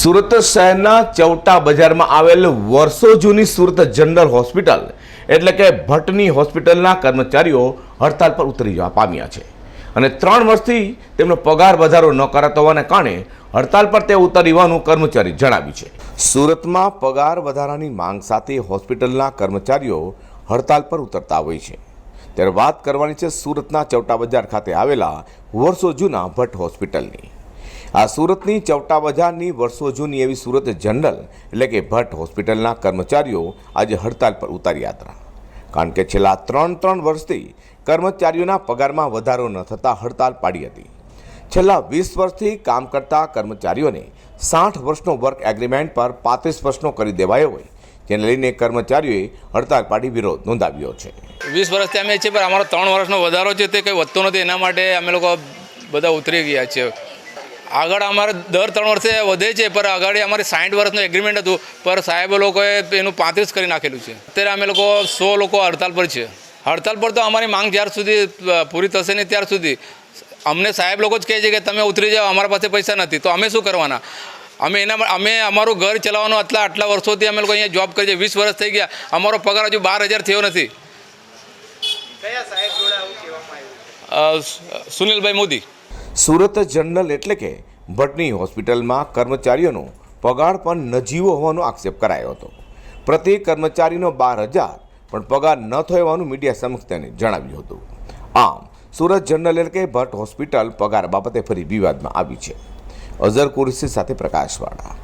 સુરત શહેરના ચૌટા બજારમાં આવેલ વર્ષો જૂની સુરત જનરલ હોસ્પિટલ એટલે કે ભટ્ટની હોસ્પિટલના કર્મચારીઓ હડતાલ પર ઉતરી જવા પામ્યા છે. અને ત્રણ વર્ષથી તેમનો પગાર વધારો ન કરાતો હોવાને કારણે હડતાલ પર તે ઉતરી કર્મચારી જણાવ્યું છે. સુરતમાં પગાર વધારાની માંગ સાથે હોસ્પિટલના કર્મચારીઓ હડતાલ પર ઉતરતા હોય છે. ત્યારે વાત કરવાની છે સુરતના ચૌટા બજાર ખાતે આવેલા વર્ષો જૂના ભટ્ટ હોસ્પિટલની. આ સુરતની ચૌટા બજારની વર્ષો જૂની એવી સુરત જનરલ, એટલે કે ભટ્ટ હોસ્પિટલના કર્મચારીઓ આજે હડતાલ પર ઉતાર્યા હતા કારણ કે છેલ્લા ત્રણ ત્રણ વર્ષથી કર્મચારીઓના પગારમાં વધારો ન થતાં હડતાલ પાડી હતી. છેલ્લા વીસ વર્ષથી કામ કરતા કર્મચારીઓને સાઠ વર્ષનો વર્ક એગ્રીમેન્ટ પર પાંત્રીસ વર્ષનો કરી દેવાયો હોય, જેને લઈને કર્મચારીઓએ હડતાલ પાડી વિરોધ નોંધાવ્યો છે. વીસ વર્ષથી અમે છીએ, પણ અમારો ત્રણ વર્ષનો વધારો છે તે કંઈ વધતો નથી. એના માટે અમે લોકો બધા ઉતરી ગયા છીએ. આગળ અમારે દર ત્રણ વર્ષે વધે છે પણ આગળ અમારે સાઠ વર્ષનું એગ્રીમેન્ટ હતું પર સાહેબ લોકોએ એનું પાંત્રીસ કરી નાખેલું છે. અત્યારે અમે લોકો સો લોકો હડતાલ પર છે. હડતાલ પર તો અમારી માંગ જ્યાર સુધી પૂરી થશે નહીં ત્યાર સુધી. અમને સાહેબ લોકો જ કહે છે કે તમે ઉતરી જાઓ અમારા પાસે પૈસા નથી. તો અમે શું કરવાના? અમે એના અમે અમારું ઘર ચલાવવાનું આટલા આટલા વર્ષોથી અમે લોકો અહીંયા જોબ કરીએ વીસ વર્ષ થઈ ગયા. અમારો પગાર હજુ બાર હજાર થયો નથી. સુનિલભાઈ મોદી. સુરત જનરલ એટલે કે ભટ્ટની હોસ્પિટલમાં કર્મચારીઓનો પગાર પણ નજીવો હોવાનો આક્ષેપ કરાયો હતો. પ્રતિ કર્મચારીનો બાર હજાર, પણ પગાર ન થયો હોવાનું મીડિયા સમક્ષ તેને જણાવ્યું હતું. આમ, સુરત જનરલ એટલે કે ભટ્ટ હોસ્પિટલ પગાર બાબતે ફરી વિવાદમાં આવી છે. અઝર કુરેશી સાથે પ્રકાશવાળા.